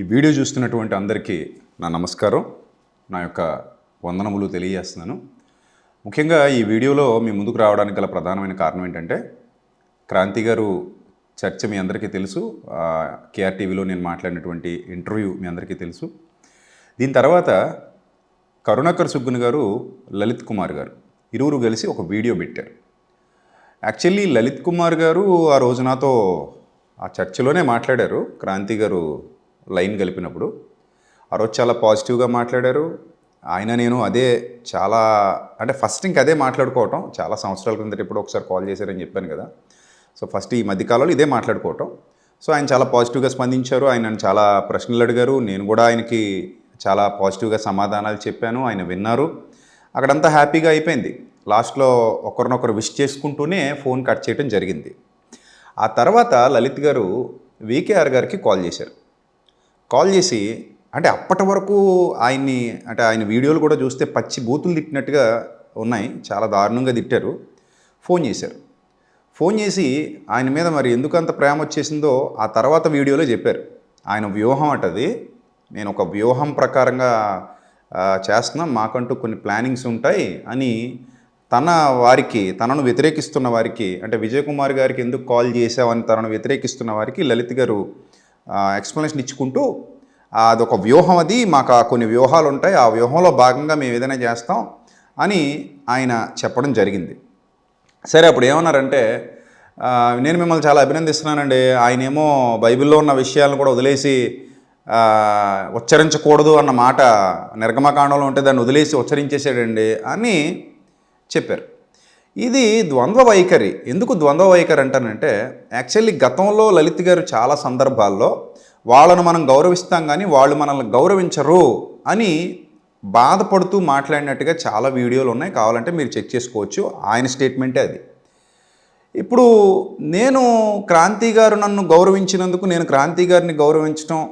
ఈ వీడియో చూస్తున్నటువంటి అందరికీ నా నమస్కారం నా యొక్క వందనములు తెలియజేస్తున్నాను. ముఖ్యంగా ఈ వీడియోలో మీ ముందుకు రావడానికి గల ప్రధానమైన కారణం ఏంటంటే క్రాంతి గారు చర్చ మీ అందరికీ తెలుసు కేఆర్ టీవీలో నేను మాట్లాడినటువంటి ఇంటర్వ్యూ మీ అందరికీ తెలుసు. దీని తర్వాత కరుణాకర్ సుగ్గుని గారు లలిత్ కుమార్ గారు ఇరువురు కలిసి ఒక వీడియో పెట్టారు. యాక్చువల్లీ లలిత్ కుమార్ గారు ఆ రోజు నాతో ఆ చర్చలోనే మాట్లాడారు. క్రాంతి గారు లైన్ కలిపినప్పుడు. ఆ రోజు చాలా పాజిటివ్గా మాట్లాడారు. ఆయన నేను అదే చాలా అంటే ఫస్ట్ ఇంక అదే మాట్లాడుకోవటం. చాలా సంవత్సరాల క్రిందట ఇప్పుడు ఒకసారి కాల్ చేశారని చెప్పాను కదా. సో ఫస్ట్ ఈ మధ్యకాలంలో ఇదే మాట్లాడుకోవటం. సో ఆయన చాలా పాజిటివ్గా స్పందించారు. ఆయన నన్ను చాలా ప్రశ్నలు అడిగారు. నేను కూడా ఆయనకి చాలా పాజిటివ్గా సమాధానాలు చెప్పాను. ఆయన విన్నారు. అక్కడంతా హ్యాపీగా అయిపోయింది. లాస్ట్లో ఒకరినొకరు విష్ చేసుకుంటూనే ఫోన్ కట్ చేయడం జరిగింది. ఆ తర్వాత లలిత్ గారు వికేఆర్ గారికి కాల్ చేశారు. కాల్ చేసి అంటే అప్పటి వరకు ఆయన్ని అంటే ఆయన వీడియోలు కూడా చూస్తే పచ్చి బూతులు తిట్టినట్టుగా ఉన్నాయి. చాలా దారుణంగా తిట్టారు. ఫోన్ చేశారు. ఫోన్ చేసి ఆయన మీద మరి ఎందుకు అంత ప్రేమ వచ్చేసిందో ఆ తర్వాత వీడియోలో చెప్పారు. ఆయన వ్యూహం అటది నేను ఒక వ్యూహం ప్రకారంగా చేస్తున్నాం. మాకంటూ కొన్ని ప్లానింగ్స్ ఉంటాయి అని తన వారికి తనను వ్యతిరేకిస్తున్న వారికి అంటే విజయ్ కుమార్ గారికి ఎందుకు కాల్ చేసావని తనను వ్యతిరేకిస్తున్న వారికి లలిత్ గారు ఎక్స్ప్లెనేషన్ ఇచ్చుకుంటూ అదొక వ్యూహం అది మాకు కొన్ని వ్యూహాలు ఉంటాయి ఆ వ్యూహంలో భాగంగా మేము ఏదైనా చేస్తాం అని ఆయన చెప్పడం జరిగింది. సరే అప్పుడు ఏమన్నారంటే నేను మిమ్మల్ని చాలా అభినందిస్తున్నానండి. ఆయన ఏమో బైబిల్లో ఉన్న విషయాలను కూడా వదిలేసి ఉచ్చరించకూడదు అన్న మాట నిర్గమకాండంలో ఉంటే దాన్ని వదిలేసి ఉచ్చరించేసాడండి అని చెప్పారు. ఇది ద్వంద్వ వైఖరి ఎందుకు ద్వంద్వ వైఖరి అంటానంటే యాక్చువల్లీ గతంలో లలిత్ గారు చాలా సందర్భాల్లో వాళ్ళను మనం గౌరవిస్తాం కానీ వాళ్ళు మనల్ని గౌరవించరు అని బాధపడుతూ మాట్లాడినట్టుగా చాలా వీడియోలు ఉన్నాయి. కావాలంటే మీరు చెక్ చేసుకోవచ్చు. ఆయన స్టేట్మెంటే అది. ఇప్పుడు నేను క్రాంతి గారు నన్ను గౌరవించినందుకు నేను క్రాంతి గారిని గౌరవించడం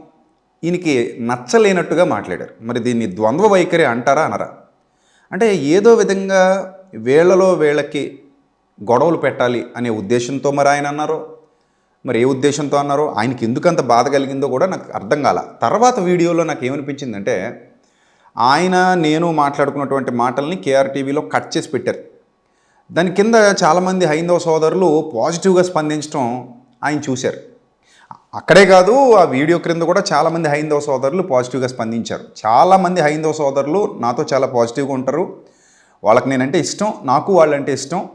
ఈయనకి నచ్చలేనట్టుగా మాట్లాడారు. మరి దీన్ని ద్వంద్వ వైఖరి అంటారా అనరా? అంటే ఏదో విధంగా వేళలో వేళకి గొడవలు పెట్టాలి అనే ఉద్దేశంతో మరి ఆయన అన్నారో? మరి ఏ ఉద్దేశంతో అన్నారో? ఆయనకి ఎందుకంత బాధ కలిగిందో కూడా నాకు అర్థం కాల. తర్వాత వీడియోలో నాకు ఏమనిపించిందంటే ఆయన నేను మాట్లాడుకున్నటువంటి మాటల్ని కేఆర్ టీవీలో కట్ చేసి పెట్టారు. దాని కింద చాలామంది హైందవ సోదరులు పాజిటివ్గా స్పందించడం ఆయన చూశారు. అక్కడే కాదు ఆ వీడియో క్రింద కూడా చాలామంది హైందవ సోదరులు పాజిటివ్గా స్పందించారు. చాలామంది హైందవ సోదరులు నాతో చాలా పాజిటివ్గా ఉంటారు. వాళ్ళకి నేనంటే ఇష్టం నాకు వాళ్ళంటే ఇష్టం.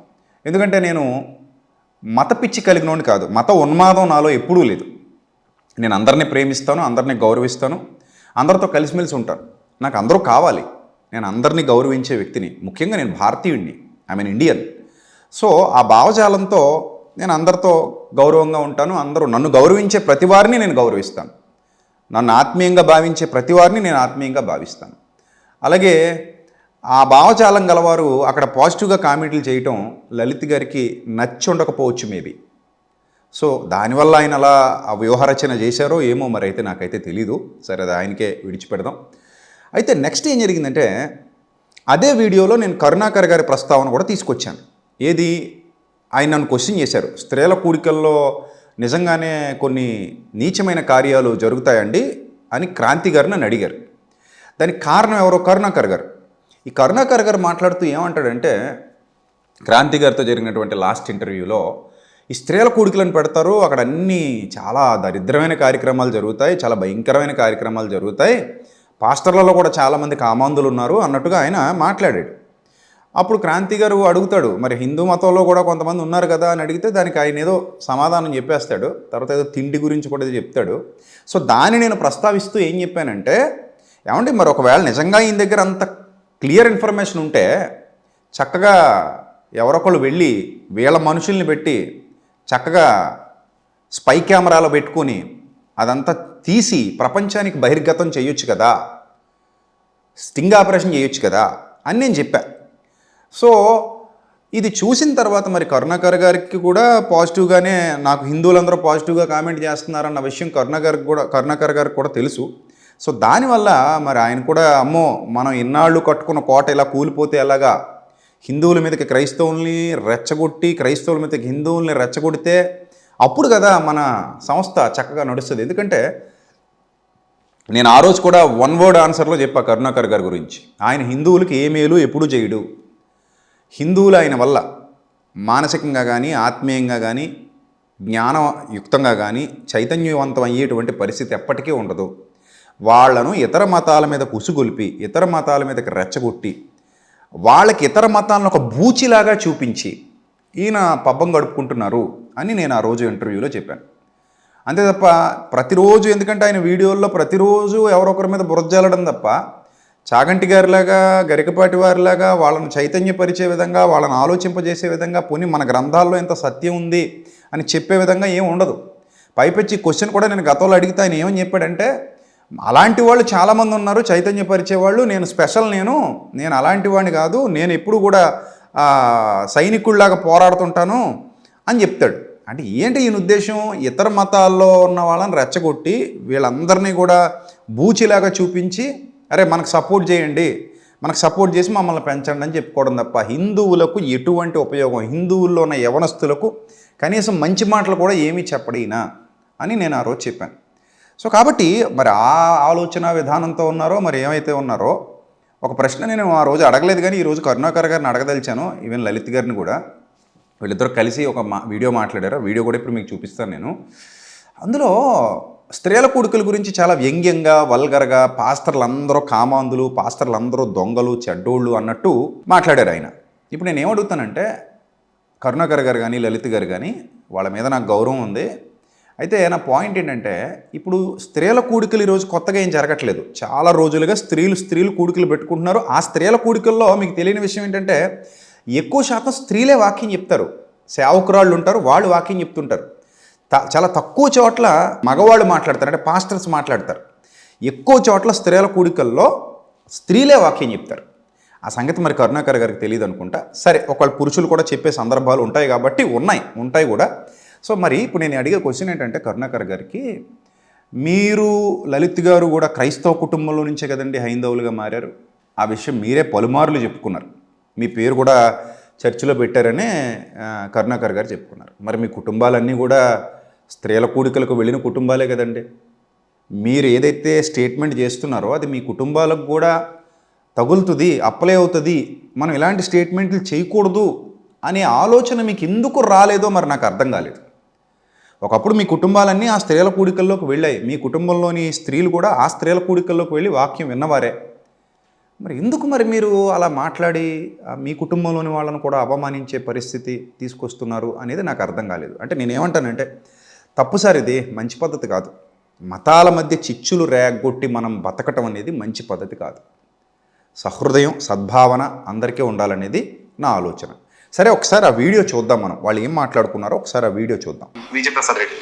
ఎందుకంటే నేను మత పిచ్చి కలిగినోని కాదు. మత ఉన్మాదం నాలో ఎప్పుడూ లేదు. నేను అందరినీ ప్రేమిస్తాను అందరినీ గౌరవిస్తాను అందరితో కలిసిమెలిసి ఉంటాను. నాకు అందరూ కావాలి. నేను అందరినీ గౌరవించే వ్యక్తిని. ముఖ్యంగా నేను భారతీయుడిని ఐ మీన్ ఇండియన్. సో ఆ భావజాలంతో నేను అందరితో గౌరవంగా ఉంటాను. అందరూ నన్ను గౌరవించే ప్రతి వారిని నేను గౌరవిస్తాను. నన్ను ఆత్మీయంగా భావించే ప్రతి వారిని నేను ఆత్మీయంగా భావిస్తాను. అలాగే ఆ భావజాలం గలవారు అక్కడ పాజిటివ్గా కామెంట్లు చేయటం లలిత్ గారికి నచ్చి ఉండకపోవచ్చు మేబీ. సో దానివల్ల ఆయన అలా ఆ వ్యూహరచన చేశారో ఏమో మరి అయితే నాకైతే తెలీదు. సరే అది ఆయనకే విడిచిపెడదాం. అయితే నెక్స్ట్ ఏం జరిగిందంటే అదే వీడియోలో నేను కరుణాకర్ గారి ప్రస్తావన కూడా తీసుకొచ్చాను. ఏది? ఆయన నన్ను క్వశ్చన్ చేశారు. స్త్రీల కూడికల్లో నిజంగానే కొన్ని నీచమైన కార్యాలు జరుగుతాయండి అని క్రాంతి గారు నన్ను అడిగారు. దానికి కారణం ఎవరో కరుణాకర్ గారు. ఈ కరుణాకర్ గారు మాట్లాడుతూ ఏమంటాడంటే క్రాంతి గారితో జరిగినటువంటి లాస్ట్ ఇంటర్వ్యూలో ఈ స్త్రీల కూడికలను పెడతారు అక్కడ అన్ని చాలా దరిద్రమైన కార్యక్రమాలు జరుగుతాయి చాలా భయంకరమైన కార్యక్రమాలు జరుగుతాయి పాస్టర్లలో కూడా చాలామంది కామాంధులు ఉన్నారు అన్నట్టుగా ఆయన మాట్లాడాడు. అప్పుడు క్రాంతి గారు అడుగుతాడు మరి హిందూ మతంలో కూడా కొంతమంది ఉన్నారు కదా? అని అడిగితే దానికి ఆయన ఏదో సమాధానం చెప్పేస్తాడు తర్వాత ఏదో తిండి గురించి కూడా ఏదో చెప్తాడు. సో దాన్ని నేను ప్రస్తావిస్తూ ఏం చెప్పానంటే ఏమండి మరి ఒకవేళ నిజంగా ఈయన దగ్గర అంత క్లియర్ ఇన్ఫర్మేషన్ ఉంటే చక్కగా ఎవరొకళ్ళు వెళ్ళి వీళ్ళ మనుషుల్ని పెట్టి చక్కగా స్పై కెమెరాలో పెట్టుకొని అదంతా తీసి ప్రపంచానికి బహిర్గతం చేయొచ్చు కదా. స్టింగ్ ఆపరేషన్ చేయొచ్చు కదా అని నేను చెప్పా. సో ఇది చూసిన తర్వాత మరి కరుణాకర్ గారికి కూడా పాజిటివ్గానే నాకు హిందువులందరూ పాజిటివ్గా కామెంట్ చేస్తున్నారన్న విషయం కరుణాకర్ కూడా కరుణాకర్ గారికి కూడా తెలుసు. సో దానివల్ల మరి ఆయన కూడా అమ్మో మనం ఇన్నాళ్ళు కట్టుకున్న కోట ఇలా కూలిపోతే ఎలాగా? హిందువుల మీదకి క్రైస్తవుల్ని రెచ్చగొట్టి క్రైస్తవుల మీదకి హిందువుల్ని రెచ్చగొడితే అప్పుడు కదా మన సంస్థ చక్కగా నడుస్తుంది. ఎందుకంటే నేను ఆ రోజు కూడా వన్ వర్డ్ ఆన్సర్లో చెప్పా కరుణాకర్ గారి గురించి. ఆయన హిందువులకి ఏ మేలు ఎప్పుడూ చేయడు. హిందువులు ఆయన వల్ల మానసికంగా కానీ ఆత్మీయంగా కానీ జ్ఞానయుక్తంగా కానీ చైతన్యవంతం అయ్యేటువంటి పరిస్థితి ఎప్పటికీ ఉండదు. వాళ్ళను ఇతర మతాల మీద కుసుగొల్పి ఇతర మతాల మీదకి రెచ్చగొట్టి వాళ్ళకి ఇతర మతాలను ఒక బూచిలాగా చూపించి ఈయన పబ్బం గడుపుకుంటున్నారు అని నేను ఆ రోజు ఇంటర్వ్యూలో చెప్పాను. అంతే తప్ప ప్రతిరోజు ఎందుకంటే ఆయన వీడియోల్లో ప్రతిరోజు ఎవరొకరి మీద బురజల్లడం తప్ప చాగంటి గారిలాగా గరికపాటి వారిలాగా వాళ్ళను చైతన్యపరిచే విధంగా వాళ్ళని ఆలోచింపజేసే విధంగా పోనీ మన గ్రంథాల్లో ఎంత సత్యం ఉంది అని చెప్పే విధంగా ఏం ఉండదు. పైపెచ్చి క్వశ్చన్ కూడా నేను గతంలో అడిగితే ఆయన ఏమని చెప్పాడంటే అలాంటి వాళ్ళు చాలామంది ఉన్నారు చైతన్య పరిచేవాళ్ళు నేను స్పెషల్ నేను నేను అలాంటి వాడిని కాదు నేను ఎప్పుడు కూడా సైనికుల్లాగా పోరాడుతుంటాను అని చెప్తాడు. అంటే ఏంటి ఈయన ఉద్దేశం? ఇతర మతాల్లో ఉన్న వాళ్ళని రెచ్చగొట్టి వీళ్ళందరినీ కూడా బూచిలాగా చూపించి అరే మనకు సపోర్ట్ చేయండి మనకు సపోర్ట్ చేసి మమ్మల్ని పెంచండి అని చెప్పుకోవడం తప్ప హిందువులకు ఎటువంటి ఉపయోగం? హిందువుల్లో ఉన్న యవనస్తులకు కనీసం మంచి మాటలు కూడా ఏమీ చెప్పడినా అని నేను ఆ రోజు చెప్పాను. సో కాబట్టి మరి ఆ ఆలోచన విధానంతో ఉన్నారో మరి ఏమైతే ఉన్నారో ఒక ప్రశ్న నేను ఆ రోజు అడగలేదు కానీ ఈరోజు కరుణాకర్ గారిని అడగదలిచాను ఈవెన్ లలిత్ గారిని కూడా. వీళ్ళిద్దరు కలిసి ఒక మా వీడియో మాట్లాడారు. వీడియో కూడా ఇప్పుడు మీకు చూపిస్తాను నేను. అందులో స్త్రీల కొడుకుల గురించి చాలా వ్యంగ్యంగా వల్గర్గా పాస్టర్లు అందరూ కామాంధులు పాస్టర్లు అందరూ దొంగలు చెడ్డోళ్ళు అన్నట్టు మాట్లాడారు ఆయన. ఇప్పుడు నేను ఏమడుగుతానంటే కరుణాకర్ గారు కానీ లలిత్ గారు కానీ వాళ్ళ మీద నాకు గౌరవం ఉంది. అయితే నా పాయింట్ ఏంటంటే ఇప్పుడు స్త్రీల కూడికలు ఈరోజు కొత్తగా ఏం జరగట్లేదు. చాలా రోజులుగా స్త్రీలు స్త్రీలు కూడికలు పెట్టుకుంటున్నారు. ఆ స్త్రీల కూడికల్లో మీకు తెలియని విషయం ఏంటంటే ఎక్కువ శాతం స్త్రీలే వాక్యం చెప్తారు. సేవకురాళ్ళు ఉంటారు వాళ్ళు వాక్యం చెప్తుంటారు. త- చాలా తక్కువ చోట్ల మగవాళ్ళు మాట్లాడతారు అంటే పాస్టర్స్ మాట్లాడతారు. ఎక్కువ చోట్ల స్త్రీల కూడికల్లో స్త్రీలే వాక్యం చెప్తారు. ఆ సంగతి మరి కరుణాకర్ గారికి తెలియదు అనుకుంటా. సరే ఒకళ్ళు పురుషులు కూడా చెప్పే సందర్భాలు ఉంటాయి కాబట్టి ఉన్నాయి. ఉంటాయి కూడా. సో మరి ఇప్పుడు నేను అడిగే క్వశ్చన్ ఏంటంటే కరుణాకర్ గారికి మీరు లలిత్ గారు కూడా క్రైస్తవ కుటుంబంలో నుంచే కదండి హైందవులుగా మారారు. ఆ విషయం మీరే పలుమార్లు చెప్పుకున్నారు. మీ పేరు కూడా చర్చిలో పెట్టారనే కరుణాకర్ గారు చెప్పుకున్నారు. మరి మీ కుటుంబాలన్నీ కూడా స్త్రీల కూడికలకు వెళ్ళిన కుటుంబాలే కదండి. మీరు ఏదైతే స్టేట్మెంట్ చేస్తున్నారో అది మీ కుటుంబాలకు కూడా తగులుతుంది అప్లై అవుతుంది. మనం ఇలాంటి స్టేట్మెంట్లు చేయకూడదు అనే ఆలోచన మీకు ఎందుకు రాలేదో మరి నాకు అర్థం కాలేదు. ఒకప్పుడు మీ కుటుంబాలన్నీ ఆ స్త్రీల కూడికల్లోకి వెళ్ళాయి. మీ కుటుంబంలోని స్త్రీలు కూడా ఆ స్త్రీల కూడికల్లోకి వెళ్ళి వాక్యం విన్నవారే. మరి ఎందుకు మరి మీరు అలా మాట్లాడి మీ కుటుంబంలోని వాళ్ళను కూడా అవమానించే పరిస్థితి తీసుకొస్తున్నారు అనేది నాకు అర్థం కాలేదు. అంటే నేనేమంటానంటే ఏమంటానంటే తప్పుసారి ఇది మంచి పద్ధతి కాదు. మతాల మధ్య చిచ్చులు రేగొట్టి మనం బతకటం అనేది మంచి పద్ధతి కాదు. సహృదయం సద్భావన అందరికీ ఉండాలనేది నా ఆలోచన. సరే ఒకసారి ఆ వీడియో చూద్దాం మనం. వాళ్ళు ఏం మాట్లాడుకున్నారో ఒకసారి ఆ వీడియో చూద్దాం. విజయప్రసాద్ రెడ్డి.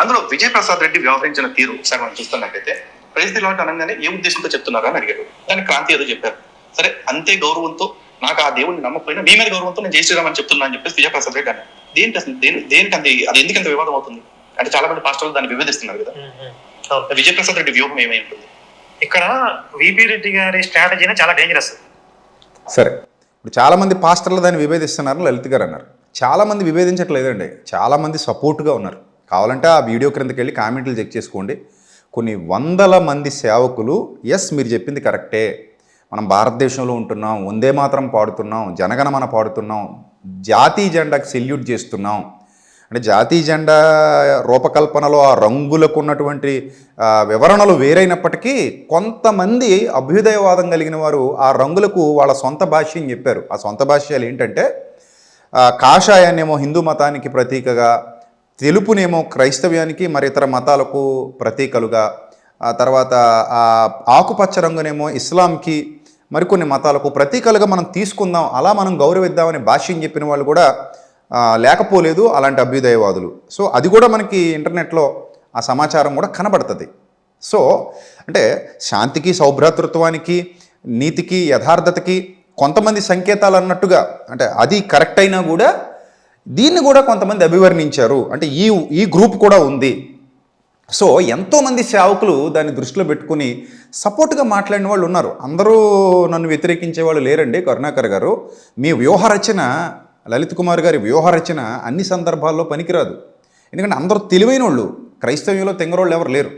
అందులో విజయప్రసాద్ రెడ్డి వ్యవహరించిన తీరు ఒకసారి మనం చూస్తున్నట్టయితే ప్రైజ్ లాట్ అనగానే ఏ ఉద్దేశంతో చెప్తున్నారు అని అడిగాడు దాని క్రాంతి ఏదో చెప్పారు. సరే అంతే గౌరవంతో నాకు ఆ దేవుడిని నమ్మకపోయినా మీ మీద గౌరవంతో నేను అని చెప్తున్నా అని చెప్పేసి విజయప్రసాద్ రెడ్డి అన్నారు. దేనికి అసలు దేని దేనికి అంత అది ఎందుకు అంత వివాదం అవుతుంది? అంటే చాలా మంది పాస్టర్లు దాన్ని వివేదిస్తున్నారు కదా. విజయప్రసాద్ రెడ్డి వ్యూహం ఏమై ఉంటుంది? ఇక్కడ విపి రెడ్డి గారి స్ట్రాటజీనే చాలా డేంజరస్ సరే. ఇప్పుడు చాలామంది పాస్టర్లు దాన్ని విభేదిస్తున్నారు లలిత్ గారు అన్నారు. చాలామంది విభేదించట్లేదండి. చాలామంది సపోర్ట్గా ఉన్నారు. కావాలంటే ఆ వీడియో క్రిందకి వెళ్ళి కామెంట్లు చెక్ చేసుకోండి. కొన్ని వందల మంది సేవకులు ఎస్ మీరు చెప్పింది కరెక్టే. మనం భారతదేశంలో ఉంటున్నాం వందే మాత్రం పాడుతున్నాం జనగణమన పాడుతున్నాం జాతీయ జెండాకు సెల్యూట్ చేస్తున్నాం అంటే జాతీయ జెండా రూపకల్పనలో ఆ రంగులకు ఉన్నటువంటి వివరణలు వేరైనప్పటికీ కొంతమంది అభ్యుదయవాదం కలిగిన వారు ఆ రంగులకు వాళ్ళ సొంత భాష్యం చెప్పారు. ఆ సొంత భాష్యాలు ఏంటంటే కాషాయాన్నేమో హిందూ మతానికి ప్రతీకగా తెలుపునేమో క్రైస్తవ్యానికి మరి ఇతర మతాలకు ప్రతీకలుగా ఆ తర్వాత ఆ ఆకుపచ్చ రంగునేమో ఇస్లాంకి మరికొన్ని మతాలకు ప్రతీకలుగా మనం తీసుకుందాం అలా మనం గౌరవిద్దామని భాష్యం చెప్పిన వాళ్ళు కూడా లేకపోలేదు అలాంటి అభ్యుదయవాదులు. సో అది కూడా మనకి ఇంటర్నెట్లో ఆ సమాచారం కూడా కనబడుతుంది. సో అంటే శాంతికి సౌభ్రాతృత్వానికి నీతికి యథార్థతకి కొంతమంది సంకేతాలు అన్నట్టుగా అంటే అది కరెక్ట్ అయినా కూడా దీన్ని కూడా కొంతమంది అభివర్ణించారు. అంటే ఈ ఈ గ్రూప్ కూడా ఉంది. సో ఎంతోమంది సేవకులు దాన్ని దృష్టిలో పెట్టుకుని సపోర్ట్గా మాట్లాడిన వాళ్ళు ఉన్నారు. అందరూ నన్ను వ్యతిరేకించే వాళ్ళు లేరండి కరుణాకర్ గారు. మీ వ్యూహ రచన లలిత్ కుమార్ గారి వ్యూహ రచన అన్ని సందర్భాల్లో పనికిరాదు. ఎందుకంటే అందరూ తెలివైన వాళ్ళు క్రైస్తవ్యంలో తెంగరోళ్ళు ఎవరు లేరు.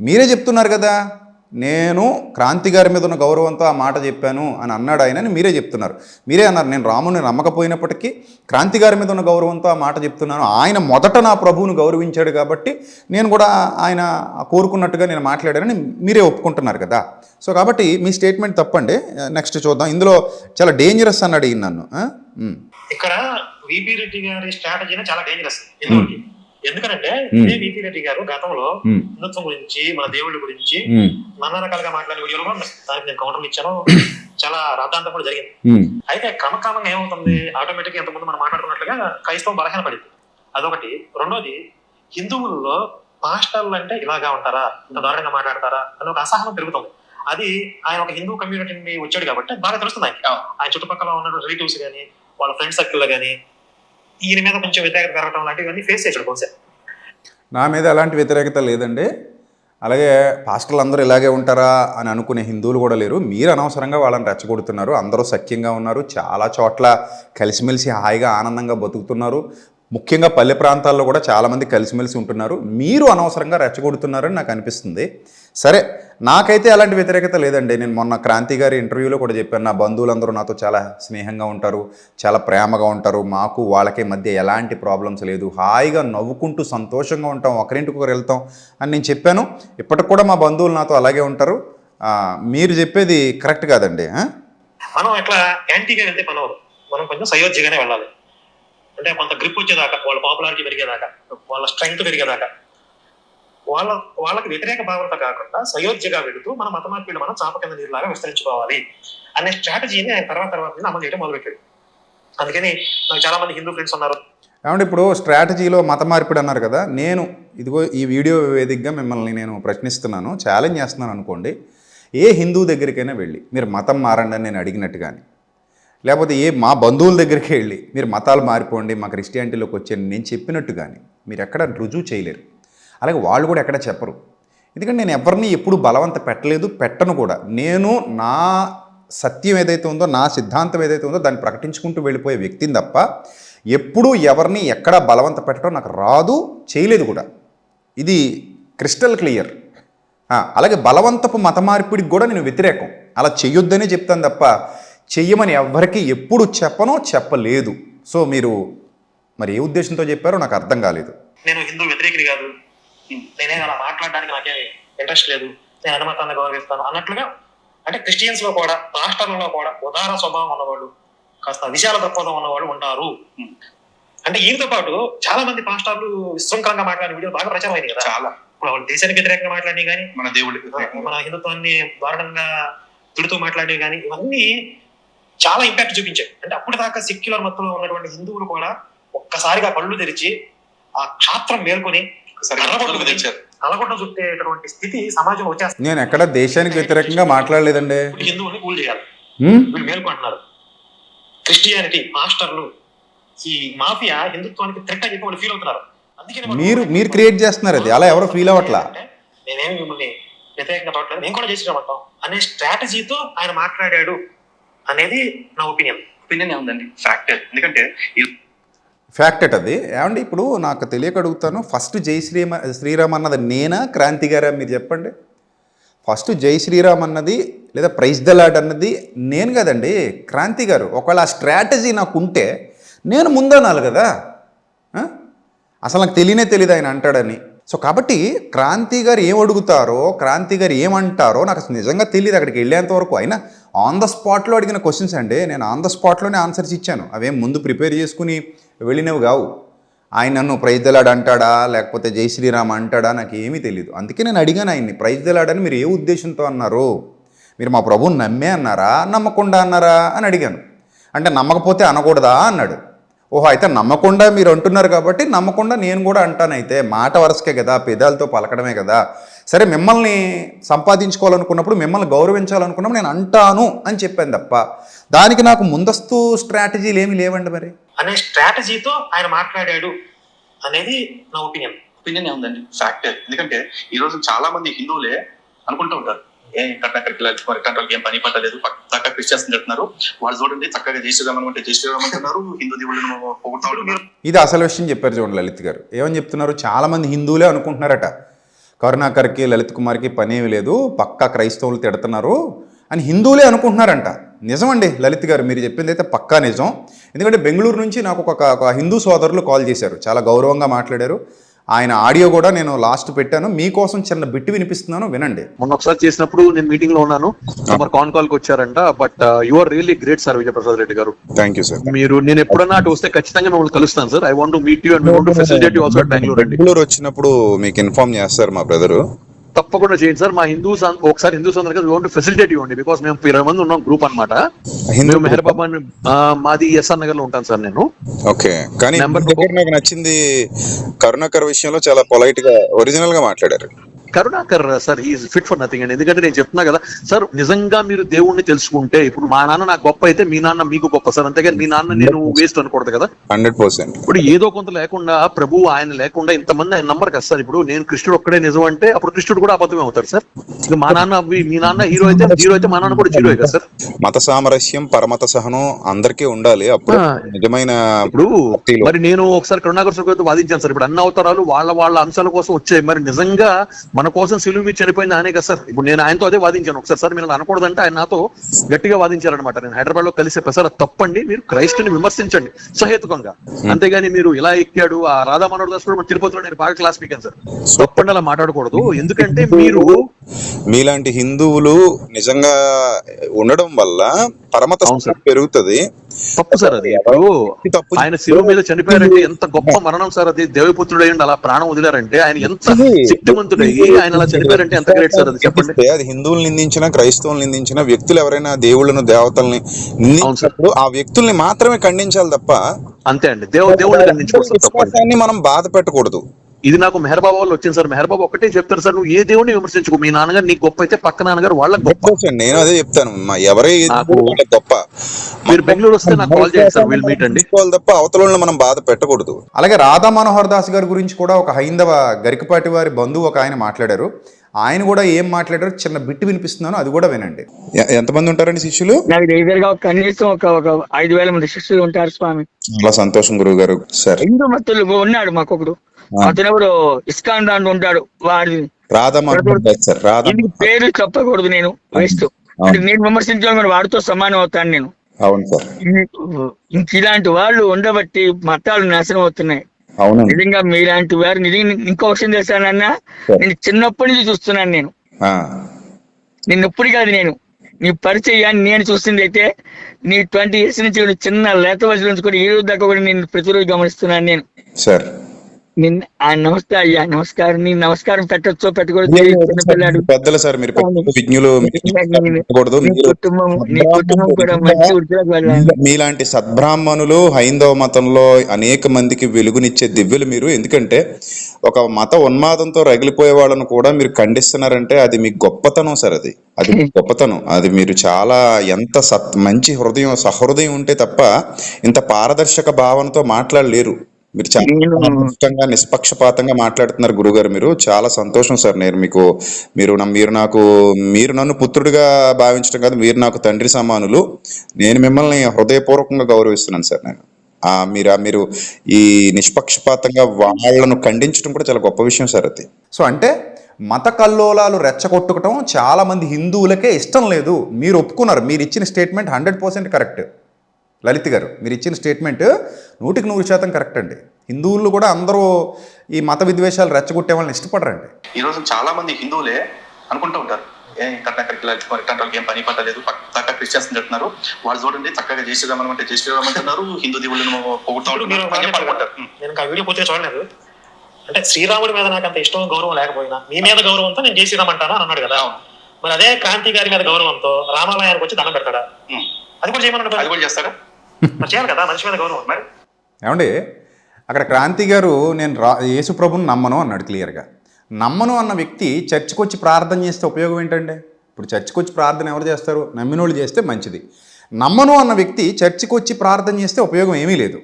మీరే చెప్తున్నారు కదా నేను క్రాంతి గారి మీద ఉన్న గౌరవంతో ఆ మాట చెప్పాను అని అన్నాడు ఆయన అని మీరే చెప్తున్నారు. మీరే అన్నారు నేను రాముని నమ్మకపోయినప్పటికీ క్రాంతి గారి మీద ఉన్న గౌరవంతో ఆ మాట చెప్తున్నాను. ఆయన మొదట నా ప్రభువును గౌరవించాడు కాబట్టి నేను కూడా ఆయన కోరుకున్నట్టుగా నేను మాట్లాడానని మీరే ఒప్పుకుంటున్నారు కదా. సో కాబట్టి మీ స్టేట్మెంట్ తప్పండి. నెక్స్ట్ చూద్దాం. ఇందులో చాలా డేంజరస్ అని అడిగింది నన్ను. ఇక్కడ విపి రెడ్డి గారి స్ట్రాటజీనే చాలా డేంజరస్ ఎందుకంటే ఎందుకంటే. ఇదే విపి రెడ్డి గారు గతంలో. హిందుత్వం గురించి మన దేవుళ్ళ గురించి. నానా రకాలుగా మాట్లాడిన వీడియోలు కూడా. దానికి నేను కౌంటర్లు ఇచ్చాను. చాలా రాద్ధాంతం కూడా జరిగింది. అయితే క్రమక్రమంగా ఏమవుతుంది? ఆటోమేటిక్ ఎంతమంది మనం మాట్లాడుకున్నట్లుగా క్రైస్తవం బలహీన పడింది. అదొకటి. రెండోది హిందువుల్లో పాస్టర్లు అంటే ఇలాగా ఉంటారా? ఇంత దారుణంగా మాట్లాడతారా? అని ఒక అసహనం పెరుగుతుంది. అది ఆయన ఒక హిందూ కమ్యూనిటీ నుండి వచ్చాడు కాబట్టి బాగా తెలుస్తుంది ఆయన ఆయన చుట్టుపక్కల ఉన్న రిలేటివ్స్ కానీ వాళ్ళ ఫ్రెండ్ సర్కిల్ కానీ ఈయన మీద కొంచెం వ్యతిరేకత పెరగడం లాంటివన్నీ ఫేస్ చేశాడు బహుశా. నా మీద ఎలాంటి వ్యతిరేకత లేదండి. అలాగే పాస్టర్లు అందరూ ఇలాగే ఉంటారా అని అనుకునే హిందువులు కూడా లేరు. మీరు అనవసరంగా వాళ్ళని రెచ్చగొడుతున్నారు. అందరూ సఖ్యంగా ఉన్నారు. చాలా చోట్ల కలిసిమెలిసి హాయిగా ఆనందంగా బతుకుతున్నారు. ముఖ్యంగా పల్లె ప్రాంతాల్లో కూడా చాలామంది కలిసిమెలిసి ఉంటున్నారు. మీరు అనవసరంగా రెచ్చగొడుతున్నారని నాకు అనిపిస్తుంది. సరే నాకైతే అలాంటి వ్యతిరేకత లేదండి. నేను మొన్న క్రాంతి గారి ఇంటర్వ్యూలో కూడా చెప్పాను. నా బంధువులందరూ నాతో చాలా స్నేహంగా ఉంటారు చాలా ప్రేమగా ఉంటారు. మాకు వాళ్ళకి మధ్య ఎలాంటి ప్రాబ్లమ్స్ లేదు. హాయిగా నవ్వుకుంటూ సంతోషంగా ఉంటాం. ఒకరింటికొకరు వెళ్తాం అని నేను చెప్పాను. ఇప్పటికి కూడా మా బంధువులు నాతో అలాగే ఉంటారు. మీరు చెప్పేది కరెక్ట్ కాదండి మనం ఎట్లా యాంటీగా వెళ్తే మనం కొంచెం సయోధ్యగానే వెళ్ళాలి. అంటే కొంత గ్రిప్ వచ్చేదాకా వాళ్ళ పాపులారిటీ పెరిగేదాకా వాళ్ళ స్ట్రెంగ్త్ పెరిగేదాకా. వాళ్ళ వాళ్ళకి వ్యతిరేక భావత కాకుండా సయోధ్యగా వెళుతూ మన మత మనం చాప కింద నీరులాగా విస్తరించుకోవాలి అనే స్ట్రాటజీని ఆయన తర్వాత తర్వాత అమలు చేయడం మొదలుపెట్టాడు. అందుకని నాకు చాలా మంది హిందూ ఫ్రెండ్స్ ఉన్నారు. కాబట్టి ఇప్పుడు స్ట్రాటజీలో మత మార్పిడి అన్నారు కదా నేను ఇదిగో ఈ వీడియో వేదికగా మిమ్మల్ని నేను ప్రశ్నిస్తున్నాను ఛాలెంజ్ చేస్తున్నాను అనుకోండి ఏ హిందూ దగ్గరికైనా వెళ్ళి మీరు మతం మారండి అని నేను అడిగినట్టు కానీ లేకపోతే ఏ మా బంధువుల దగ్గరికి వెళ్ళి మీరు మతాలు మారిపోండి మా క్రిస్టియానిటీలోకి వచ్చాను నేను చెప్పినట్టు కానీ మీరు ఎక్కడ రుజువు చేయలేరు. అలాగే వాళ్ళు కూడా ఎక్కడ చెప్పరు. ఎందుకంటే నేను ఎవరిని ఎప్పుడు బలవంత పెట్టలేదు పెట్టను కూడా. నేను నా సత్యం ఏదైతే ఉందో నా సిద్ధాంతం ఏదైతే ఉందో దాన్ని ప్రకటించుకుంటూ వెళ్ళిపోయే వ్యక్తిని తప్ప ఎప్పుడూ ఎవరిని ఎక్కడ బలవంత పెట్టడం నాకు రాదు చేయలేదు కూడా. ఇది క్రిస్టల్ క్లియర్. అలాగే బలవంతపు మత మార్పిడికి కూడా నేను వ్యతిరేకం. అలా చెయ్యొద్దనే చెప్తాను తప్ప చెయ్యమని ఎవ్వరికీ ఎప్పుడు చెప్పనో చెప్పలేదు. సో మీరు మరి ఏ ఉద్దేశంతో చెప్పారో నాకు అర్థం కాలేదు. నేను హిందూ వ్యతిరేకిని కాదు. నేనే అలా మాట్లాడడానికి నాకేం ఇంట్రెస్ట్ లేదు. నేను అనుమతాన్ని గౌరవిస్తాను అన్నట్లుగా అంటే క్రిస్టియన్స్లో కూడా పాస్టర్లలో కూడా ఉదార స్వభావం ఉన్నవాళ్ళు కాస్త విశాల దృక్పథం ఉన్నవాళ్ళు ఉంటారు. అంటే ఈయనతో పాటు చాలా మంది పాస్టర్లు విశృంఖలంగా మాట్లాడిన వీడియో బాగా ప్రచారం అయింది కదా. చాలా. ఇప్పుడు వాళ్ళు దేశానికి వ్యతిరేకంగా మాట్లాడి కానీ మన దేవుడికి మన హిందుత్వాన్ని దారుణంగా తిడుతూ మాట్లాడేవి కానీ ఇవన్నీ చాలా ఇంపాక్ట్ చూపించాయి. అంటే అప్పుడు దాకా సెక్యులర్ మత్తులో ఉన్నటువంటి హిందువులు కూడా ఒక్కసారిగా కళ్ళు తెరిచి ఆ క్షాత్రం మేల్కొని అలగొట్ట చుట్టేటటువంటి స్థితి సమాజం వచ్చేస్తుంది. నేను ఎక్కడ దేశానికి వ్యతిరేకంగా మాట్లాడలేదండి. హిందువుల్ని కూల్ చేయాలి? వీళ్ళు మేల్కొంటున్నారు. క్రిస్టియానిటీ మాస్టర్లు ఈ మాఫియా హిందుత్వానికి థ్రెట్ అని చెప్పి వాళ్ళు ఫీల్ అవుతున్నారు. వాళ్ళు- మీరు మీరు క్రియేట్ చేస్తున్నారు అది అలా ఎవరో ఫీల్ అవ్వట్లా? నేనేమి మిమ్మల్ని వ్యతిరేకంగా నేను కూడా చేసి రమ్మంటాం అనే స్ట్రాటజీతో ఆయన మాట్లాడాడు. అనేది నా ఒపీనియన్. ఒపీనియన్ ఏముందండి? ఫ్యాక్ట్ ఎందుకంటే ఈ ఫ్యాక్ట్ అట్ అది. ఏమండి ఇప్పుడు నాకు తెలియక అడుగుతాను. ఫస్ట్ జై శ్రీమ శ్రీరామ్ అన్నది నేనా? క్రాంతి గారా మీరు చెప్పండి. ఫస్ట్ జై శ్రీరామ్ అన్నది లేదా ప్రైజ్ ద లాడ్ అన్నది నేను కదండి క్రాంతి గారు. ఒకవేళ ఆ స్ట్రాటజీ నాకు ఉంటే నేను ముందనాలి కదా. ఆ? అసలు నాకు తెలియనే తెలియదు ఆయన అంటాడని. సో కాబట్టి క్రాంతి గారు ఏం అడుగుతారో క్రాంతి గారు ఏమంటారో నాకు నిజంగా తెలియదు అక్కడికి వెళ్ళేంత వరకు అయినా. ఆన్ ద స్పాట్లో అడిగిన క్వశ్చన్స్ అండి నేను ఆన్ ద స్పాట్లోనే ఆన్సర్స్ ఇచ్చాను. అవేం ముందు ప్రిపేర్ చేసుకుని వెళ్ళినవి కావు. ఆయన నన్ను ప్రైజ్ దలాడ్ అంటాడా లేకపోతే జై శ్రీరామ్ అంటాడా నాకు ఏమీ తెలియదు అందుకే నేను అడిగాను ఆయన్ని ప్రైజ్ దలాడని మీరు ఏ ఉద్దేశంతో అన్నారు? మీరు మా ప్రభువుని నమ్మే అన్నారా? నమ్మకుండా అన్నారా? అని అడిగాను. అంటే నమ్మకపోతే అనకూడదా? అన్నాడు. ఓహో అయితే నమ్మకుండా మీరు అంటున్నారు కాబట్టి నమ్మకుండా నేను కూడా అంటానైతే మాట వరుసకే కదా పెదాలతో పలకడమే కదా. సరే మిమ్మల్ని సంపాదించుకోవాలనుకున్నప్పుడు మిమ్మల్ని గౌరవించాలనుకున్నప్పుడు నేను అంటాను అని చెప్పాను తప్ప దానికి నాకు ముందస్తు స్ట్రాటజీలు ఏమీ లేవండి మరి? అనే స్ట్రాటజీతో ఆయన మాట్లాడాడు అనేది నా ఒపీనియన్. ఒపీనియన్ ఏముందండి? ఫ్యాక్ట్. ఎందుకంటే ఈ రోజు చాలా మంది హిందువులే అనుకుంటూ ఉంటారు. ఏ కర్ణాకర్కి వెళ్ళాలి మరి కర్ణాటకకి ఏం పని పట్టలేదు చక్కగా క్రిస్టియన్స్ చెప్తున్నారు వాళ్ళు చూడండి చక్కగా జై శ్రీరామ్ అనుకుంటే జై శ్రీరామ్ అంటున్నారు హిందూ దేవుళ్ళను పొగుడుతూ ఉంటున్నారు ఇది అసలు విషయం చెప్పారు చూడండి లలిత్ గారు. ఏమని చెప్తున్నారు? చాలామంది హిందువులే అనుకుంటున్నారట. కరుణాకర్కి లలిత్ కుమార్కి పనేమి లేదు. పక్కా క్రైస్తవులు తిడుతున్నారు అని హిందువులే అనుకుంటున్నారంట. నిజమండి లలిత్ గారు మీరు చెప్పింది అయితే పక్కా నిజం. ఎందుకంటే బెంగళూరు నుంచి నాకు ఒక ఒక హిందూ సోదరులు కాల్ చేశారు. చాలా గౌరవంగా మాట్లాడారు. ఆయన ఆడియో కూడా నేను లాస్ట్ పెట్టాను. మీకోసం చిన్న బిట్టు వినిపిస్తున్నాను వినండి. మొన్న ఒకసారి చేసినప్పుడు నేను మీటింగ్లో ఉన్నాను. మరి కాన్ కాల్కి వచ్చారంట but you are really great sir Vijayaprasad Reddy garu. Thank you sir మీరు నేను ఎప్పుడన్నా అటు వస్తే ఖచ్చితంగా మిమ్మల్ని కలుస్తాను sir I want meet you and want facilitate also at Bengaluru అండి బెంగళూరు వచ్చినప్పుడు మీకు ఇన్ఫార్మ్ చేస్తారు మా బ్రదరు తప్పకుండా చేయండి సార్. మా హిందూస్ ఒకసారి హిందూస్ అందరికీ వాంట్ ఫెసిలిటేట్ ఇవ్వండి బికాస్ మేము ఇరవై మంది ఉన్నాం గ్రూప్ అన్నమాట. హిందూ మేము మెహర్ బాబా అని, ఆ, మాది ఎస్ఆర్ నగర్లో ఉంటాను సార్ నేను. ఓకే. కానీ నాకు నచ్చింది కరుణాకర్ విషయంలో చాలా పొలైట్గా ఒరిజినల్గా మాట్లాడారు. Karunakar sir is fit for nothing అండి. ఎందుకంటే నేను చెప్తున్నా కదా సార్ నిజంగా మీరు దేవుణ్ణి తెలుసుకుంటే ఇప్పుడు మా నాన్న నాకు గొప్ప అయితే మీ నాన్న మీకు గొప్ప సార్. అంతేగాని మీ నాన్న నేను వేస్ట్ అనకూడదు కదా. హండ్రెడ్ పర్సెంట్ ఇప్పుడు ఏదో కొంత లేకుండా ప్రభు ఆయన లేకుండా ఇంతమంది ఆయన నంబర్ కదా సార్. ఇప్పుడు నేను కృష్ణుడు ఒక్కడే నిజం అంటే అప్పుడు కృష్ణుడు కూడా అబద్ధమే అవుతాడు సార్. ఇక మా నాన్న మీ- నాన్న హీరో అయితే హీరో అయితే మా నాన్న కూడా జీరో కదా సార్. మత సామరస్యం పరమత సహనం అందరికీ ఉండాలి అప్పుడు. నిజమైన ఇప్పుడు. మరి నేను ఒకసారి కరుణాకర్ వాదించాను సార్. ఇప్పుడు అన్ని అవతారాలు వాళ్ళ వాళ్ళ అంశాల కోసం వచ్చాయి. మరి నిజంగా మన కోసం సిలువు మీద చనిపోయింది ఆయనే కదా సార్. ఇప్పుడు నేను ఆయనతో అదే వాదించాను. ఒకసారి సార్ మీరు అనకూడదంటే ఆయన నాతో గట్టిగా వాదించారనమాట నేను హైదరాబాద్లో కలిసి సార్ అది తప్పండి. మీరు క్రైస్తుని విమర్శించండి సహేతుకంగా అంతేగాని మీరు ఇలా ఎక్కాడు ఆ రాధా మనోహర్ దాస్ కూడా మన తిరుపతిలో నేను బాగా క్లాస్ పీకాను సార్. తప్పండి అలా మాట్లాడకూడదు. ఎందుకంటే మీరు మీలాంటి హిందువులు నిజంగా ఉండడం వల్ల పరమత పెరుగుతుంది. తప్పు సార్ అది. తప్పు ఆయన శిలువ మీద చనిపోయారంటే ఎంత గొప్ప మరణం సార్ అది. దేవపుత్రుడయ్యండి అలా ప్రాణం వదిలారంటే ఆయన ఎంత శక్తివంతుడయ్యి ఆయన అలా చనిపోయారంటే ఎంత గ్రేట్ సార్ అది చెప్పండి. అది హిందువులు నిందించిన క్రైస్తవులు నిందించిన వ్యక్తులు ఎవరైనా దేవుళ్ళను దేవతల్ని నిందించినప్పుడు ఆ వ్యక్తుల్ని మాత్రమే ఖండించాలి తప్ప అంతే అండి. దేవ దేవుడిని ఖండించుకోవచ్చు సార్ తప్పండి. విశ్వాసాన్ని మనం బాధ పెట్టకూడదు. ఇది నాకు మెహర్ బాబా వాళ్ళు వచ్చింది సార్. మెహర్ బాబా ఒకటే చెప్తారు సార్ నువ్వు ఏ దేవుడిని విమర్శించుకో? మీ నాన్నగారు నీకు గొప్ప అయితే పక్క నాన్నగారు వాళ్ళకి గొప్ప నేను అదే చెప్తాను. ఎవరే గొప్ప. మీరు బెంగళూరు వస్తే నాకు కాల్ చేయండి సార్ విల్ మీట్ అండి. తప్ప అవతల మనం బాధ పెట్టకూడదు. అలాగే రాధా మనోహర్ దాస్ గారి గురించి కూడా ఒక హైందవ గరికపాటి వారి బంధువు ఒక ఆయన మాట్లాడారు. ఆయన కూడా ఏం మాట్లాడారు చిన్న బిట్టు వినిపిస్తున్నాను అది కూడా వినండి. ఎంతమంది ఉంటారండి శిష్యులు? నాకు దగ్గరగా ఒక కనీసం ఒక ఒక ఐదు వేల మంది శిష్యులు ఉంటారు స్వామి. చాలా సంతోషం గురువు గారు సార్. హిందూ మతులు ఉన్నాడు మాకొకడు. అతను ఎవరు ఇస్కాన్ దాంట్లో ఉంటాడు వాడి రాధా మనోహర్ దాస్ సార్. రాధా ఇందుకు పేరు చెప్పకూడదు నేను వేస్ట్. అంటే నేను విమర్శించాను మరి వాడితో సమానం అవుతాను నేను. అవును సార్. ఇంక ఇలాంటి వాళ్ళు ఉండబట్టి మతాలు నాశనం అవుతున్నాయి. నిజంగా మీలాంటి వారు నిజంగా ఇంకో విషయం చేశానన్నా నేను చిన్నప్పటి నుంచి చూస్తున్నాను నేను. నిన్ను ఎప్పుడు కాదు నేను. నీ పరిచయాన్ని నేను చూస్తుంది అయితే నీ ట్వంటీ ఇయర్స్ నుంచి చిన్న లేత వయసు నుంచి కూడా ఈ రోజు దాకా కూడా నేను ప్రతిరోజు గమనిస్తున్నాను నేను. సార్. నిన్న ఆ నమస్తే అయ్యా నమస్కారం. నీ నమస్కారం పెట్టచ్చో పెట్టకూడదు పెద్దలు సార్ మీరు విజ్ఞులు మీరు పెట్టకూడదు. నీ మీరు కుటుంబం నీ కుటుంబం కూడా మంచి వృత్తిలోకి వెళ్ళాలి. మీలాంటి సద్బ్రాహ్మణులు హైందవ మతంలో అనేక మందికి వెలుగునిచ్చే దివ్యులు మీరు. ఎందుకంటే ఒక మత ఉన్మాదంతో రగిలిపోయే వాళ్ళను కూడా మీరు ఖండిస్తున్నారంటే అది మీ గొప్పతనం సార్ అది. అది గొప్పతనం. అది మీరు చాలా ఎంత సత్ మంచి హృదయం సహృదయం ఉంటే తప్ప ఇంత పారదర్శక భావనతో మాట్లాడలేరు. మీరు చాలా స్పష్టంగా నిష్పక్షపాతంగా మాట్లాడుతున్నారు గురుగారు మీరు. చాలా సంతోషం సార్ నేను మీకు మీరు మీరు నాకు మీరు నన్ను పుత్రుడిగా భావించడం కాదు మీరు నాకు తండ్రి సమానులు. నేను మిమ్మల్ని హృదయపూర్వకంగా గౌరవిస్తున్నాను సార్ నేను. ఆ మీరు మీరు ఈ నిష్పక్షపాతంగా వాళ్ళను ఖండించడం కూడా చాలా గొప్ప విషయం సార్ అది. సో అంటే మత కల్లోలాలు రెచ్చగొట్టుకోవటం చాలా మంది హిందువులకే ఇష్టం లేదు. మీరు ఒప్పుకున్నారు మీరు ఇచ్చిన statement hundred percent correct. Lalit garu మీరు ఇచ్చిన స్టేట్మెంట్ నూటికి నూరు శాతం కరెక్ట్ అండి. హిందువులు కూడా అందరూ ఈ మత విద్వేషాలు రెచ్చగొట్టే వాళ్ళని ఇష్టపడరండి. ఈ రోజు చాలా మంది హిందువులే అనుకుంటూ ఉంటారు. ఏ పని పట్టలేదు పక్క క్రిస్టియన్స్ చెప్తున్నారు. వాళ్ళు చూడండి చక్కగా జై శ్రీరామ్ అంటే జై శ్రీరామ్ అంటున్నారు హిందూ దేవుళ్ళను. నేను ఇంకా వీడియో పూర్తిగా చూడలేదు. అంటే శ్రీరాముడి మీద నాకు అంత ఇష్టం గౌరవం లేకపోయినా మీ మీద గౌరవంతో నేను జై శ్రీరామ్ అంటానా అని అన్నాడు కదా. మరి అదే క్రాంతి గారి మీద గౌరవంతో రామాలయానికి వచ్చి దండం పెడతాడా. అది కూడా చేయమన్నాడు అది కూడా చేస్తారా? మరి చేయాలి కదా? మనిషి మీద గౌరవం. మరి ఏమండి అక్కడ క్రాంతి గారు నేను రా యేసుప్రభుని నమ్మను అన్నాడు క్లియర్గా నమ్మను అన్న వ్యక్తి చర్చికి వచ్చి ప్రార్థన చేస్తే ఉపయోగం ఏంటండి? ఇప్పుడు చర్చికి వచ్చి ప్రార్థన ఎవరు చేస్తారు? నమ్మినోళ్ళు చేస్తే మంచిది. నమ్మను అన్న వ్యక్తి చర్చికి వచ్చి ప్రార్థన చేస్తే ఉపయోగం ఏమీ లేదు.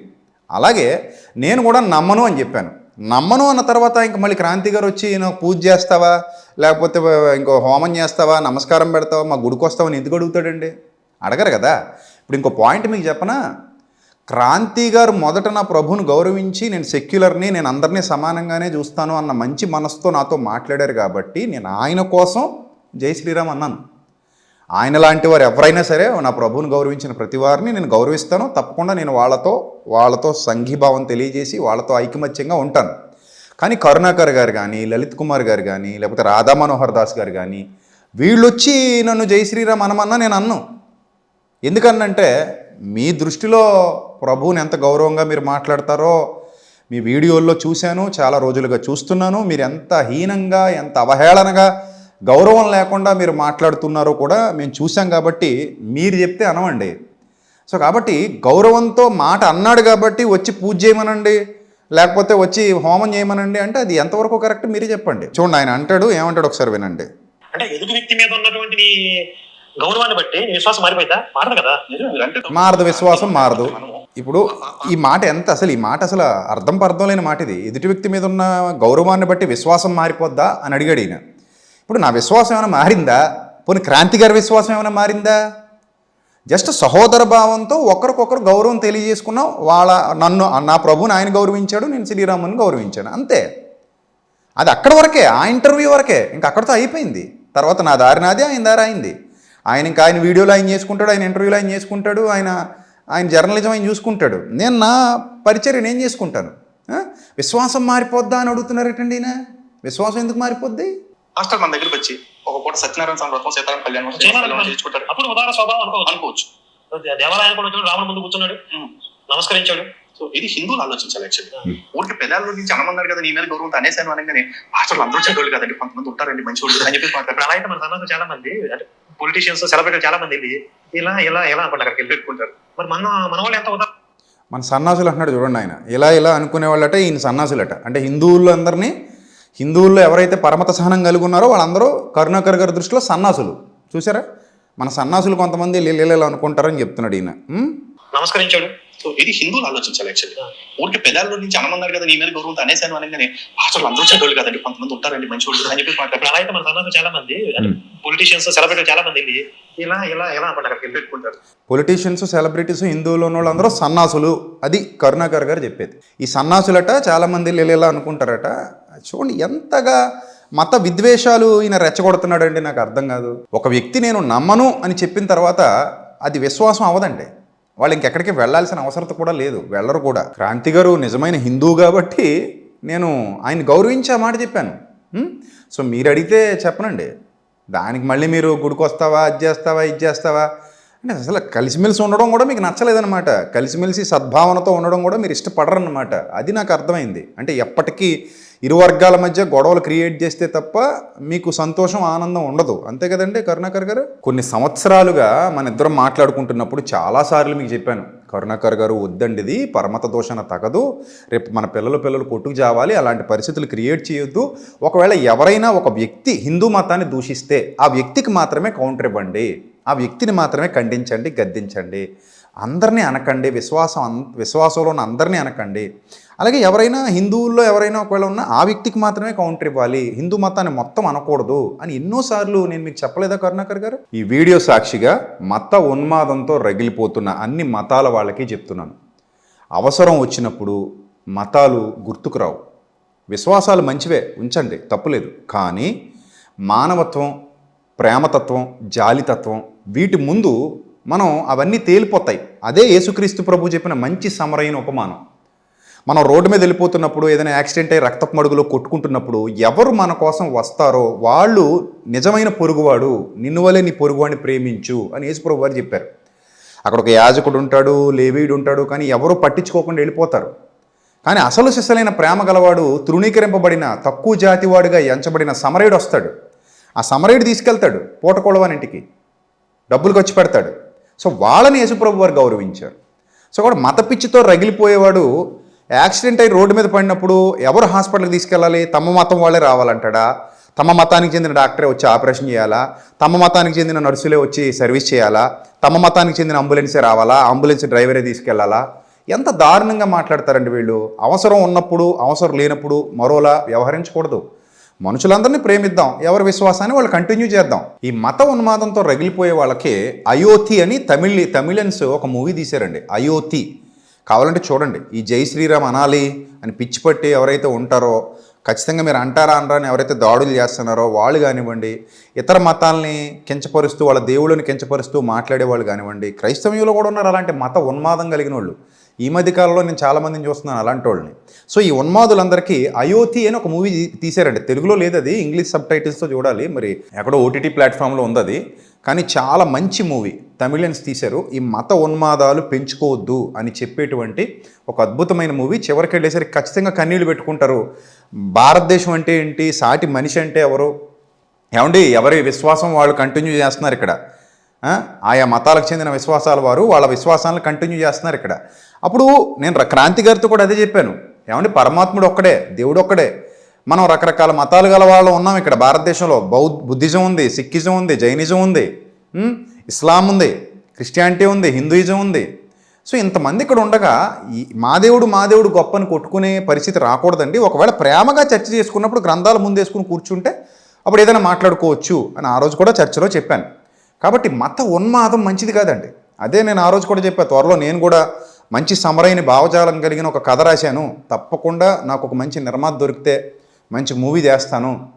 అలాగే నేను కూడా నమ్మను అని చెప్పాను. నమ్మను అన్న తర్వాత ఇంక మళ్ళీ క్రాంతి గారు వచ్చి నాకు పూజ చేస్తావా? లేకపోతే ఇంకో హోమం చేస్తావా? నమస్కారం పెడతావా? మా గుడికి వస్తావా అని ఎందుకు అడుగుతాడండి? అడగరు కదా. ఇప్పుడు ఇంకో పాయింట్ మీకు చెప్పనా? క్రాంతి గారు మొదట నా ప్రభువుని గౌరవించి నేను సెక్యులర్ని నేను అందరినీ సమానంగానే చూస్తాను అన్న మంచి మనసుతో నాతో మాట్లాడారు కాబట్టి నేను ఆయన కోసం జై శ్రీరామ్ అన్నాను. ఆయన లాంటి వారు ఎవరైనా సరే నా ప్రభువుని గౌరవించిన ప్రతి వారిని నేను గౌరవిస్తాను. తప్పకుండా నేను వాళ్ళతో వాళ్ళతో సంఘీభావం తెలియజేసి వాళ్ళతో ఐకమత్యంగా ఉంటాను. కానీ కరుణాకర్ గారు కానీ లలిత్ కుమార్ గారు కానీ లేకపోతే రాధా మనోహర్ దాస్ గారు కానీ వీళ్ళొచ్చి నన్ను జై శ్రీరామ్ అనమన్నా నేను అన్ను. ఎందుకనంటే మీ దృష్టిలో ప్రభువుని ఎంత గౌరవంగా మీరు మాట్లాడతారో మీ వీడియోల్లో చూశాను చాలా రోజులుగా చూస్తున్నాను మీరు ఎంత హీనంగా ఎంత అవహేళనగా గౌరవం లేకుండా మీరు మాట్లాడుతున్నారో కూడా మేము చూసాం కాబట్టి మీరు చెప్తే అనవండి. సో కాబట్టి గౌరవంతో మాట అన్నాడు కాబట్టి వచ్చి పూజ చేయమనండి లేకపోతే వచ్చి హోమం చేయమనండి అంటే అది ఎంతవరకు కరెక్ట్ మీరే చెప్పండి. చూడండి ఆయన అంటాడు ఏమంటాడు ఒకసారి వినండి. అంటే ఎదుటి వ్యక్తి మీద ఉన్నటువంటి గౌరవాన్ని బట్టి నీ విశ్వాసం మారిపోయిందా? మారదు కదా? మారదు విశ్వాసం మారదు. ఇప్పుడు ఈ మాట ఎంత అసలు ఈ మాట అసలు అర్థం పర్థం లేని మాట ఇది. ఎదుటి వ్యక్తి మీద ఉన్న గౌరవాన్ని బట్టి విశ్వాసం మారిపోద్దా అని అడిగాడు ఈయన. ఇప్పుడు నా విశ్వాసం ఏమైనా మారిందా? పోనీ క్రాంతి గారి విశ్వాసం ఏమైనా మారిందా? జస్ట్ సహోదర భావంతో ఒకరికొకరు గౌరవం తెలియజేసుకున్నాం వాళ్ళ నన్ను నా ప్రభుని ఆయన గౌరవించాడు నేను శ్రీరాముని గౌరవించాను. అంతే. అది అక్కడ వరకే ఆ ఇంటర్వ్యూ వరకే. ఇంకా అక్కడితో అయిపోయింది. తర్వాత నా దారి నాది ఆయన దారి అయింది. ఆయన ఇంకా ఆయన వీడియోలో ఆయన చేసుకుంటాడు ఆయన ఇంటర్వ్యూలో ఆయన చేసుకుంటాడు ఆయన ఆయన జర్నలిజం ఆయన చూసుకుంటాడు. నేను నా పరిచర్య నేను చేసుకుంటాను. ఆ? విశ్వాసం మారిపోద్దా అని అడుగుతున్నారేటండి ఈయన? విశ్వాసం ఎందుకు మారిపోద్ది? మాస్టర్ మన దగ్గరికి వచ్చి ఒక పూట సత్యనారాయణ స్వామి వ్రతం సీతారాం కళ్యాణం చేసుకుంటారు అప్పుడు ఉదార స్వభావం అనుకోవచ్చు. అనుకోవచ్చు. దేవాలయానికి కూడా వచ్చాడు రాముడు ముందు కూర్చున్నాడు. నమస్కరించాడు. సో ఇది హిందువులు ఆలోచించాలి యాక్చువల్లీ ఊరికి పెదాల నుంచి అనమన్నారు కదా నీ మీద గౌరవం అనేసాను అనగానే మాస్టర్లు అందరూ చెడ్డోళ్ళు కదండి కొంతమంది ఉంటారండి మంచి వాళ్ళు అని చెప్పి మాట్లాడారు. అలా అయితే మన సమాజంలో చాలా మంది అంటే పొలిటీషియన్స్ సెలబ్రిటీ చాలా మంది వెళ్ళి ఇలా ఇలా ఇలా అనుకుంటారు అక్కడికి వెళ్ళి పెట్టుకుంటారు. మరి మన మన వాళ్ళు ఎంత ఉదార మన సన్నాసులు అంటున్నాడు చూడండి ఆయన. ఇలా ఇలా అనుకునే వాళ్ళట ఈయన సన్నాసులట. అంటే హిందువులు అందరినీ హిందువుల్లో ఎవరైతే పరమత సహనం కలిగి ఉన్నారో వాళ్ళందరూ కరుణాకర్ గారి దృష్టిలో సన్నాసులు. చూసారా మన సన్నాసులు కొంతమంది లీలలు అనుకుంటారని చెప్తున్నాడు ఈయన? నమస్కరించాడు. సో ఇది హిందువులు ఆలోచించాలి యాక్చువల్లీ ఊరికి పెదాల నుంచి అనమన్నారు కదా నీ మీద గౌరవం అనేసాను అనగానే మాస్టర్లు అందరూ చెడ్డోళ్ళు కదండి కొంతమంది ఉంటారండి మంచి వాళ్ళు అని చెప్పి మాట్లాడారు. అలా అయితే మన సమాజంలో చాలా మంది. పొలిటీషియన్స్ సెలబ్రిటీ చాలా మంది ఇలా ఇలా ఇలా అక్కడికి వెళ్ళి పెట్టుకుంటారు. పొలిటీషియన్స్ సెలబ్రిటీస్ హిందువులు ఉన్న వాళ్ళందరూ సన్నాసులు. అది కరుణాకర్ గారు చెప్పేది. ఈ సన్నాసులట చాలామంది లీలలా అనుకుంటారట. చూడండి ఎంతగా మత విద్వేషాలు ఈయన రెచ్చగొడుతున్నాడండి నాకు అర్థం కాదు. ఒక వ్యక్తి నేను నమ్మను అని చెప్పిన తర్వాత అది విశ్వాసం అవదండి వాళ్ళు ఇంకెక్కడికి వెళ్ళాల్సిన అవసరం కూడా లేదు. వెళ్ళరు కూడా. క్రాంతి గారు నిజమైన హిందూ కాబట్టి నేను ఆయన గౌరవించే మాట చెప్పాను. సో మీరు అడిగితే చెప్పనండి. దానికి మళ్ళీ మీరు గుడికి వస్తావా అది చేస్తావా ఇది చేస్తావా? అంటే అసలు కలిసిమెలిసి ఉండడం కూడా మీకు నచ్చలేదన్నమాట. కలిసిమెలిసి సద్భావనతో ఉండడం కూడా మీరు ఇష్టపడరన్నమాట. అది నాకు అర్థమైంది. అంటే ఎప్పటికీ ఇరు వర్గాల మధ్య గొడవలు క్రియేట్ చేస్తే తప్ప మీకు సంతోషం ఆనందం ఉండదు. అంతే కదండి కరుణాకర్ గారు? కొన్ని సంవత్సరాలుగా మన ఇద్దరం మాట్లాడుకుంటున్నప్పుడు చాలాసార్లు మీకు చెప్పాను. కరుణాకర్ గారు వద్దండి ఇది పరమత దోషణ తగదు. రేపు మన పిల్లలు పిల్లలు కొట్టుకు జావాలి. అలాంటి పరిస్థితులు క్రియేట్ చేయొద్దు. ఒకవేళ ఎవరైనా ఒక వ్యక్తి హిందూ మతాన్ని దూషిస్తే ఆ వ్యక్తికి మాత్రమే కౌంటర్ ఇవ్వండి. ఆ వ్యక్తిని మాత్రమే ఖండించండి గద్దించండి. అందరినీ అనకండి విశ్వాసం అన్ విశ్వాసంలో ఉన్న అందరినీ అనకండి. అలాగే ఎవరైనా హిందువుల్లో ఎవరైనా ఒకవేళ ఉన్న ఆ వ్యక్తికి మాత్రమే కౌంటర్ ఇవ్వాలి హిందూ మతాన్ని మొత్తం అనకూడదు అని ఎన్నోసార్లు నేను మీకు చెప్పలేదా కరుణాకర్ గారు? ఈ వీడియో సాక్షిగా మత ఉన్మాదంతో రగిలిపోతున్న అన్ని మతాల వాళ్ళకి చెప్తున్నాను. అవసరం వచ్చినప్పుడు మతాలు గుర్తుకు రావు. విశ్వాసాలు మంచివే ఉంచండి తప్పులేదు. కానీ మానవత్వం ప్రేమతత్వం జాలితత్వం వీటి ముందు మనం అవన్నీ తేలిపోతాయి. అదే యేసుక్రీస్తు ప్రభు చెప్పిన మంచి సమరైన ఉపమానం. మనం రోడ్డు మీద వెళ్ళిపోతున్నప్పుడు ఏదైనా యాక్సిడెంట్ అయ్యి రక్తపు మడుగులో కొట్టుకుంటున్నప్పుడు ఎవరు మన కోసం వస్తారో వాళ్ళు నిజమైన పొరుగువాడు నిన్ను వలే నీ పొరుగువాడిని ప్రేమించు అని యేసుప్రభు వారు చెప్పారు. అక్కడ ఒక యాజకుడు ఉంటాడు లేవీయుడు ఉంటాడు కానీ ఎవరు పట్టించుకోకుండా వెళ్ళిపోతారు. కానీ అసలు శిశలైన ప్రేమ గలవాడు తృణీకరింపబడిన తక్కువ జాతివాడిగా ఎంచబడిన సమరయుడు వస్తాడు. ఆ సమరయుడు తీసుకెళ్తాడు పూటకొడవని డబ్బులు ఖర్చు పెడతాడు. సో వాళ్ళని యేసుప్రభు వారు గౌరవించారు. సో కూడా మత పిచ్చితో రగిలిపోయేవాడు యాక్సిడెంట్ అయి రోడ్డు మీద పడినప్పుడు ఎవరు హాస్పిటల్కి తీసుకెళ్ళాలి? తమ మతం వాళ్ళే రావాలంటాడా? తమ మతానికి చెందిన డాక్టరే వచ్చి ఆపరేషన్ చేయాలా? తమ మతానికి చెందిన నర్సులే వచ్చి సర్వీస్ చేయాలా? తమ మతానికి చెందిన అంబులెన్సే రావాలా? అంబులెన్స్ డ్రైవరే తీసుకెళ్ళాలా ఎంత దారుణంగా మాట్లాడతారండి వీళ్ళు. అవసరం ఉన్నప్పుడు అవసరం లేనప్పుడు మరోలా వ్యవహరించకూడదు. మనుషులందరినీ ప్రేమిద్దాం ఎవరి విశ్వాసాన్ని వాళ్ళు కంటిన్యూ చేద్దాం. ఈ మత ఉన్మాదంతో రగిలిపోయే వాళ్ళకి అయోతి అని తమిళ్ తమిళన్స్ ఒక మూవీ తీశారండి అయోతి. కావాలంటే చూడండి ఈ జై శ్రీరామ్ అనాలి అని పిచ్చి పట్టి ఎవరైతే ఉంటారో ఖచ్చితంగా మీరు అంటారా అనరా అని ఎవరైతే దాడులు చేస్తున్నారో వాళ్ళు కానివ్వండి ఇతర మతాల్ని కించపరుస్తూ వాళ్ళ దేవుళ్ళని కించపరుస్తూ మాట్లాడే వాళ్ళు కానివ్వండి క్రైస్తవ్యంలో కూడా ఉన్నారు అలాంటి మత ఉన్మాదం కలిగిన వాళ్ళు. ఈ మధ్య కాలంలో నేను చాలామందిని చూస్తున్నాను అలాంటి వాళ్ళని సో ఈ ఉన్మాదులందరికీ అయోతి అని ఒక మూవీ తీశారండి. తెలుగులో లేదు అది ఇంగ్లీష్ సబ్ టైటిల్స్తో చూడాలి. మరి ఎక్కడో ఓటీటీ ప్లాట్ఫామ్లో ఉంది అది కానీ చాలా మంచి మూవీ తమిళన్స్ తీశారు. ఈ మత ఉన్మాదాలు పెంచుకోవద్దు అని చెప్పేటువంటి ఒక అద్భుతమైన మూవీ. చివరికి వెళ్ళేసరికి ఖచ్చితంగా కన్నీళ్ళు పెట్టుకుంటారు. భారతదేశం అంటే ఏంటి? సాటి మనిషి అంటే ఎవరు? ఏమండి? ఎవరి విశ్వాసం వాళ్ళు కంటిన్యూ చేస్తున్నారు ఇక్కడ? ఆయా మతాలకు చెందిన విశ్వాసాల వారు వాళ్ళ విశ్వాసాలను కంటిన్యూ చేస్తున్నారు ఇక్కడ. అప్పుడు నేను క్రాంతి గారితో కూడా అదే చెప్పాను. ఏమండి పరమాత్ముడు ఒక్కడే దేవుడు ఒక్కడే. మనం రకరకాల మతాలు గల వాళ్ళు ఉన్నాం ఇక్కడ. భారతదేశంలో బౌద్ధ బుద్ధిజం ఉంది సిక్కిజం ఉంది జైనిజం ఉంది ఇస్లాం ఉంది క్రిస్టియానిటీ ఉంది హిందూయిజం ఉంది. సో ఇంతమంది ఇక్కడ ఉండగా ఈ మా దేవుడు మా దేవుడు గొప్పని కొట్టుకునే పరిస్థితి రాకూడదండి. ఒకవేళ ప్రేమగా చర్చ చేసుకున్నప్పుడు గ్రంథాలు ముందేసుకుని కూర్చుంటే అప్పుడు ఏదైనా మాట్లాడుకోవచ్చు అని ఆ రోజు కూడా చర్చలో చెప్పాను. కాబట్టి మత ఉన్మాదం మంచిది కాదండి. అదే నేను ఆ రోజు కూడా చెప్పా త్వరలో నేను కూడా మంచి సమరైన భావజాలం కలిగిన ఒక కథ రాశాను. తప్పకుండా నాకు ఒక మంచి నిర్మాత దొరికితే మంచి మూవీ చేస్తాను.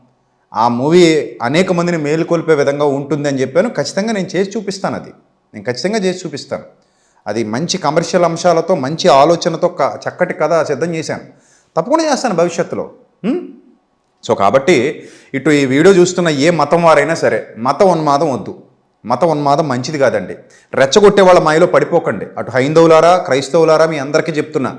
ఆ మూవీ అనేక మందిని మేలుకొల్పే విధంగా ఉంటుంది అని చెప్పాను. ఖచ్చితంగా నేను చేసి చూపిస్తాను అది. నేను ఖచ్చితంగా చేసి చూపిస్తాను. అది మంచి కమర్షియల్ అంశాలతో మంచి ఆలోచనతో క- చక్కటి కథ సిద్ధం చేశాను. తప్పకుండా చేస్తాను భవిష్యత్తులో. సో కాబట్టి ఇటు ఈ వీడియో చూస్తున్న ఏ మతం వారైనా సరే మత ఉన్మాదం వద్దు. మత ఉన్మాదం మంచిది కాదండి. రెచ్చగొట్టే వాళ్ళ మాయలో పడిపోకండి. అటు హైందవులారా క్రైస్తవులారా మీ అందరికీ చెప్తున్నా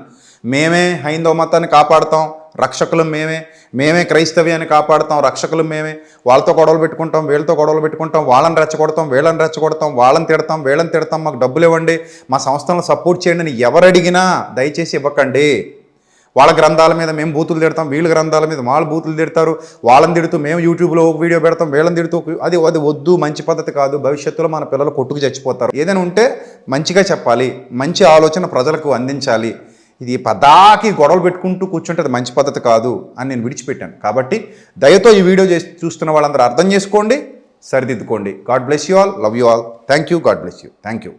మేమే హైందవ మతాన్ని కాపాడుతాం రక్షకులు మేమే మేమే క్రైస్తవ్యాన్ని కాపాడుతాం రక్షకులు మేమే. వాళ్ళతో గొడవలు పెట్టుకుంటాం వీళ్ళతో గొడవలు పెట్టుకుంటాం వాళ్ళని రెచ్చగొడతాం వీళ్ళని రెచ్చగొడతాం వాళ్ళని తిడతాం వీళ్ళని తిడతాం మాకు డబ్బులు ఇవ్వండి మా సంస్థలను సపోర్ట్ చేయండి అని ఎవరు అడిగినా దయచేసి ఇవ్వకండి. వాళ్ళ గ్రంథాల మీద మేము బూతులు తిడతాం వీళ్ళ గ్రంథాల మీద వాళ్ళు బూతులు తిడతారు. వాళ్ళని తిడుతూ మేము యూట్యూబ్లో ఒక వీడియో పెడతాం వీళ్ళని తిడుతూ అది అది వద్దు మంచి పద్ధతి కాదు భవిష్యత్తులో మన పిల్లలు కొట్టుకు చచ్చిపోతారు. ఏదైనా ఉంటే మంచిగా చెప్పాలి మంచి ఆలోచన ప్రజలకు అందించాలి. ఇది పదాకి గొడవలు పెట్టుకుంటూ కూర్చుంటే అది మంచి పద్ధతి కాదు అని నేను విడిచిపెట్టాను. కాబట్టి దయతో ఈ వీడియో చేసి చూస్తున్న వాళ్ళందరూ అర్థం చేసుకోండి సరిదిద్దుకోండి. God bless you all love you all. Thank you God bless you. Thank you